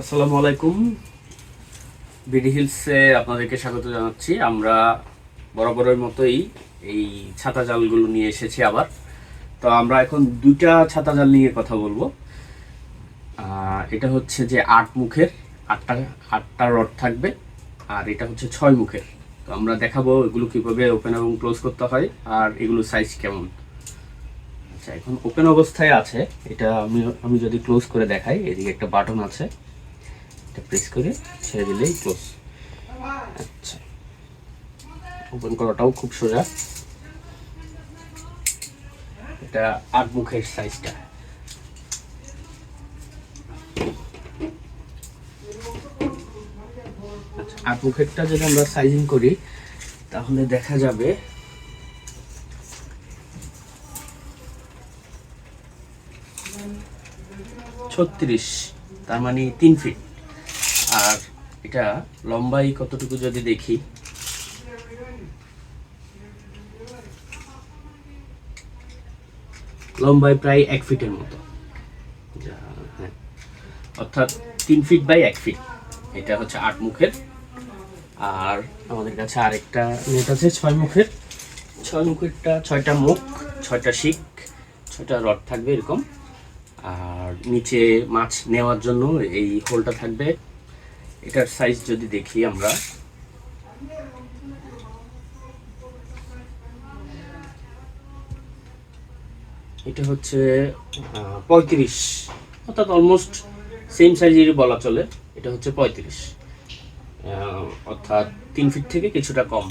আসসালামু আলাইকুম। বিডি হিলসে আপনাদেরকে স্বাগত জানাচ্ছি। আমরা বরাবরের মতোই এই ছাতা জালগুলো নিয়ে এসেছি আবার। তো আমরা এখন দুইটা ছাতা জাল নিয়ে কথা বলব। এটা হচ্ছে যে আট মুখের, আটটা আটটা রড থাকবে, আর এটা হচ্ছে ছয় মুখের। তো আমরা দেখাবো এগুলো কীভাবে ওপেন এবং ক্লোজ করতে হয়, আর এগুলো সাইজ কেমন। আচ্ছা এখন ওপেন অবস্থায় আছে। এটা আমি আমি যদি ক্লোজ করে দেখাই, এদিকে একটা বাটন আছে। এটা প্রেস করে ছেড়ে দিলেই ক্লোজ আচ্ছা। ওপেন করাটাও খুব সোজা। এটা আট মুখের সাইজটা আচ্ছা আট মুখেরটা যদি আমরা সাইজিং করি, তাহলে দেখা যাবে ছত্রিশ, তার মানে তিন ফিট আর এটা লম্বাই কতটুকু যদি দেখি? লম্বাই প্রায় এক ফিটের মতো। হ্যাঁ। অর্থাৎ তিন ফিট বাই এক ফিট। এটা হচ্ছে আট মুখের। আর আমাদের কাছে আরেকটা নেট আছে, ছয় মুখের। ছয় মুখেরটা, ছয়টা মুখ, ছয়টা শিক ছয়টা রড থাকবে এরকম। আর নিচে মাছ নেওয়ার জন্য এই হোলটা থাকবে এটার সাইজ যদি দেখি আমরা। এটা হচ্ছে পঁয়ত্রিশ। অর্থাৎ অলমোস্ট সেম সাইজেরই বলা চলে। এটা হচ্ছে পঁয়ত্রিশ। অর্থাৎ তিন ফিট থেকে কিছুটা কম।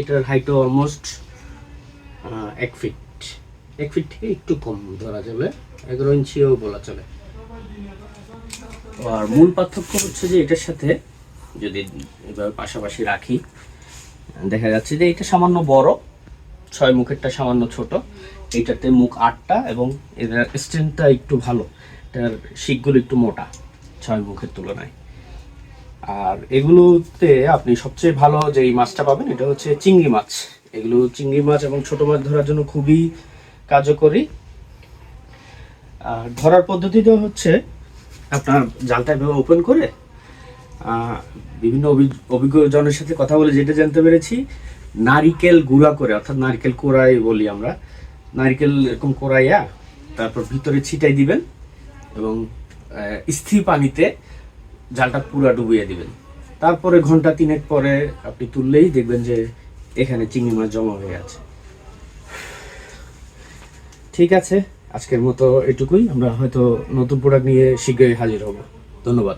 এটার হাইটও অলমোস্ট এক ফিট এক ফিট থেকে একটু কম ধরা যাবে, এগারো ইঞ্চিও বলা চলে। আর মূল পার্থক্য হচ্ছে যে এটার সাথে যদি এভাবে পাশাপাশি রাখি, দেখা যাচ্ছে যে এটা সামান্য বড়, ছয় মুখেরটা সামান্য ছোট এইটাতে মুখ আটটা এবং এটার স্ট্রেংথটা একটু ভালো, এটার শিকগুলো একটু মোটা, ছয় মুখের তুলনায়। আর এগুলোতে আপনি সবচেয়ে ভালো যে মাছটা পাবেন, এটা হচ্ছে চিংড়ি মাছ। এগুলো চিংড়ি মাছ এবং ছোট মাছ ধরার জন্য খুবই কার্যকরী। আর ধরার পদ্ধতিটা হচ্ছে আপনার জালটা এভাবে ওপেন করে বিভিন্ন অভি- অভিজ্ঞজনের সাথে কথা বলে যেটা জানতে পেরেছি, নারিকেল গুঁড়া করে, অর্থাৎ নারকেল কোড়াই বলি আমরা। নারিকেল এরকম কোড়াইয়া তারপর ভিতরে ছিটাই দিবেন এবং স্থির পানিতে জালটা পুরা ডুবিয়ে দিবেন। তারপরে ঘণ্টা তিনেক পরে আপনি তুললেই দেখবেন যে এখানে চিংড়ি মাছ জমা হয়ে আছে। ঠিক আছে আজকের মতো এটুকুই। আমরা হয়তো নতুন প্রোডাক্ট নিয়ে শীঘ্রই হাজির হব। ধন্যবাদ।